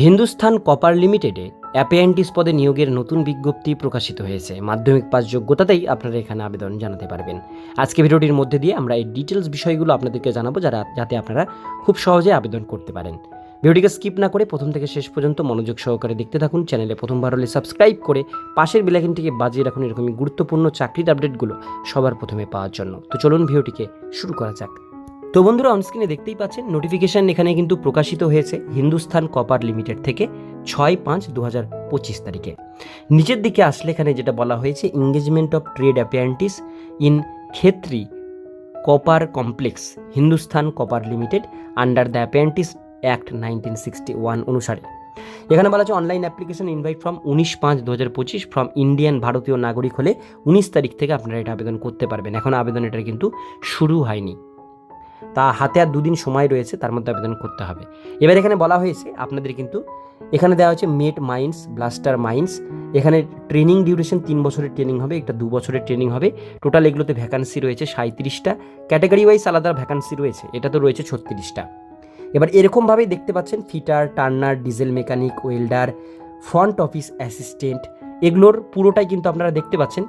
Hindustan copper লিমিটেডে অ্যাপেয়েন্টিস পদে নিয়োগের নতুন বিজ্ঞপ্তি প্রকাশিত হয়েছে। মাধ্যমিক পাস যোগ্যতাতেই আপনারা এখানে আবেদন জানাতে পারবেন। আজকে ভিডিওটির মধ্যে দিয়ে আমরা এই ডিটেলস বিষয়গুলো আপনাদেরকে জানাব যারা, যাতে আপনারা খুব সহজে আবেদন করতে পারেন। ভিডিওটিকে স্কিপ না করে প্রথম থেকে শেষ পর্যন্ত মনোযোগ সহকারে দেখতে থাকুন। চ্যানেলে প্রথমবার হলে সাবস্ক্রাইব করে পাশের বেলাইকনটিকে বাজিয়ে রাখুন। এরকমই গুরুত্বপূর্ণ চাকরির আপডেটগুলো সবার প্রথমে পাওয়ার জন্য। তো চলুন ভিডিওটিকে শুরু করা যাক। তো বন্ধুরা অনস্ক্রিনে দেখতেই পাচ্ছেন নোটিফিকেশন এখানে কিন্তু প্রকাশিত হয়েছে হিন্দুস্থান কপার লিমিটেড থেকে ছয় পাঁচ দু হাজার পঁচিশ তারিখে। নিচের দিকে আসলে এখানে যেটা বলা হয়েছে engagement of trade apprentices in Khetri copper complex Hindustan copper limited under the apprentices act nineteen sixty one অনুসারে। এখানে বলা আছে অনলাইন অ্যাপ্লিকেশন ইনভাইট ফ্রম উনিশ পাঁচ দু হাজার পঁচিশ ফ্রম ইন্ডিয়ান ভারতীয় নাগরিক হলে উনিশ তারিখ থেকে আপনারা এটা আবেদন করতে পারবেন। এখন আবেদন এটা কিন্তু শুরু হয়নি। তা হাতে আর দুদিন সময় রয়েছে, তার মধ্যে আবেদন করতে হবে। এবার এখানে বলা হয়েছে, আপনাদের কিন্তু এখানে দেওয়া হচ্ছে মেট মাইন্স, ব্লাস্টার মাইন্স। এখানে ট্রেনিং ডিউরেশন তিন বছরের ট্রেনিং হবে একটা দু বছরের ট্রেনিং হবে। টোটাল এগুলোতে ভ্যাকান্সি রয়েছে সাঁত্রিশটা ক্যাটাগরি ওয়াইজ আলাদা ভ্যাকান্সি রয়েছে, এটা তো রয়েছে ছত্রিশটা। এবার এরকমভাবেই দেখতে পাচ্ছেন fitter turner diesel mechanic welder front office assistant এগুলোর পুরোটাই কিন্তু আপনারা দেখতে পাচ্ছেন।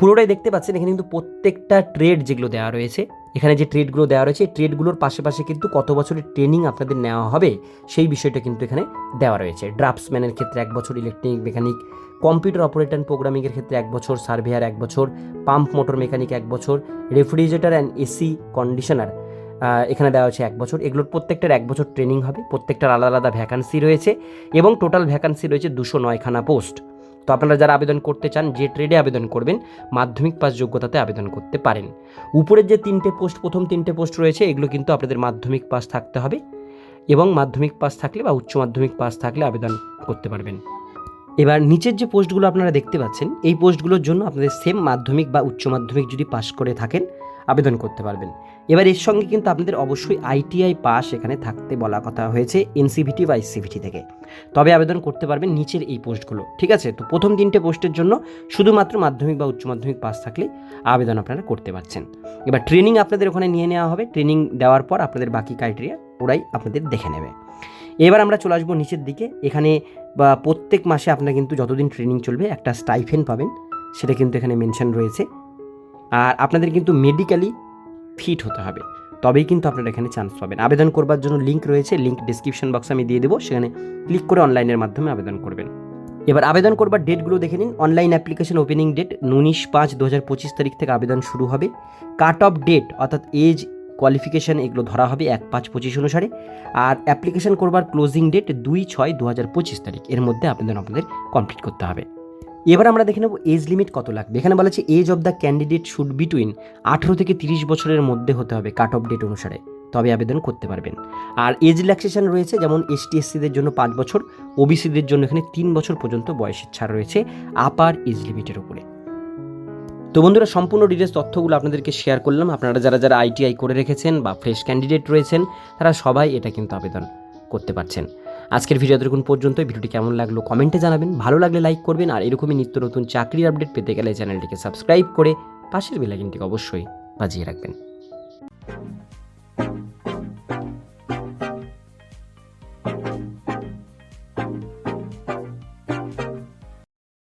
পুরোটাই দেখতে পাচ্ছেন, এখানে কিন্তু প্রত্যেকটা ট্রেড যেগুলো দেওয়া রয়েছে। এখানে যে ট্রেডগুলো দেওয়া রয়েছে ট্রেডগুলোর পাশাপাশি কিন্তু কত বছরের ট্রেনিং আপনাদের নেওয়া হবে, সেই বিষয়টা কিন্তু এখানে দেওয়া রয়েছে। ড্রাফটসম্যানের ক্ষেত্রে এক বছর ইলেকট্রনিক মেকানিক কম্পিউটার অপারেটর প্রোগ্রামিংয়ের ক্ষেত্রে এক বছর সার্ভেয়ার এক বছর পাম্প মোটর মেকানিক এক বছর রেফ্রিজারেটর অ্যান্ড এসি কন্ডিশনার এখানে দেওয়া হচ্ছে এক বছর। এগুলোর প্রত্যেকটার এক বছর ট্রেনিং হবে, প্রত্যেকটার আলাদা আলাদা ভ্যাকান্সি রয়েছে এবং টোটাল ভ্যাকান্সি রয়েছে দুশো নয়খানা পোস্ট তো আপনারা যারা আবেদন করতে চান, যে ট্রেডে আবেদন করবেন, মাধ্যমিক পাস যোগ্যতাতে আবেদন করতে পারেন। উপরের যে তিনটে পোস্ট প্রথম তিনটে পোস্ট রয়েছে, এগুলো কিন্তু আপনাদের মাধ্যমিক পাস থাকতে হবে এবং মাধ্যমিক পাস থাকলে বা উচ্চ মাধ্যমিক পাস থাকলে আবেদন করতে পারবেন। এবার নিচের যে পোস্টগুলো আপনারা দেখতে পাচ্ছেন, এই পোস্টগুলোর জন্য আপনাদের সেম মাধ্যমিক বা উচ্চ মাধ্যমিক যদি পাস করে থাকেন আবেদন করতে পারবেন। এবার এর সঙ্গে কিন্তু আপনাদের অবশ্যই আইটিআই পাস এখানে থাকতে বলা কথা হয়েছে এনসিভিটি বা এসসিভিটি থেকে। তবে আবেদন করতে পারবেন নিচের এই পোস্টগুলো, ঠিক আছে? তো প্রথম তিনটে পোস্টের জন্য শুধুমাত্র মাধ্যমিক বা উচ্চ মাধ্যমিক পাস থাকলে আবেদন আপনারা করতে পারছেন। এবার ট্রেনিং আপনাদের ওখানে নিয়ে নেওয়া হবে। ট্রেনিং দেওয়ার পর আপনাদের বাকি ক্রাইটেরিয়া ওরাই আপনাদের দেখে নেবে। এবার আমরা চলে আসব নিচের দিকে। এখানে বা প্রত্যেক মাসে আপনারা কিন্তু যতদিন ট্রেনিং চলবে একটা স্টাইফেন পাবেন, সেটা কিন্তু এখানে মেনশন রয়েছে। আর আপনাদের কিন্তু মেডিকেলি ফিট হতে হবে। তবেই কিন্তু আপনারা এখানে চান্স পাবেন। আবেদন করবার জন্য লিঙ্ক রয়েছে লিঙ্ক ডিসক্রিপশন বক্সে আমি দিয়ে দেবো। সেখানে ক্লিক করে অনলাইনের মাধ্যমে আবেদন করবেন। এবার আবেদন করবার ডেটগুলো দেখে নিন। অনলাইন অ্যাপ্লিকেশন ওপেনিং ডেট উনিশ পাঁচ দু হাজার পঁচিশ তারিখ থেকে আবেদন শুরু হবে। কাট অফ ডেট অর্থাৎ এজ কোয়ালিফিকেশান এগুলো ধরা হবে এক পাঁচ পঁচিশ অনুসারে। আর অ্যাপ্লিকেশন করবার ক্লোজিং ডেট দুই ছয় দু হাজার পঁচিশ তারিখ। এর মধ্যে আবেদন আপনাদের কমপ্লিট করতে হবে। এবার আমরা দেখে নেব এজ লিমিট কত লাগবে। এখানে বলা age of the candidate should between আঠেরো থেকে তিরিশ বছরের মধ্যে হতে হবে কাট অফ ডেট অনুসারে। তবে আবেদন করতে পারবেন। আর এজ রিল্যাক্সেশন রয়েছে, যেমন এসটি এসসিদের জন্য পাঁচ বছর ওবিসিদের জন্য এখানে তিন বছর পর্যন্ত বয়সের ছাড় রয়েছে আপার এজ লিমিটের উপরে। তো বন্ধুরা, সম্পূর্ণ ডিটেলস তথ্যগুলো আপনাদেরকে শেয়ার করলাম। আপনারা যারা যারা আইটিআই করে রেখেছেন বা ফ্রেশ ক্যান্ডিডেট রয়েছেন, তারা সবাই এটা কিন্তু আবেদন করতে পারছেন। আজকের ভিডিও দেখুন পর্যন্ত ভিডিওটি কেমন লাগল কমেন্টে জানাবেন। ভালো লাগলে লাইক করবেন আর এরকমই নিত্য নতুন চাকরির আপডেট পেতে গেলে চ্যানেলটিকে সাবস্ক্রাইব করে পাশের বেলাইকনটিকে অবশ্যই বাজিয়ে রাখবেন।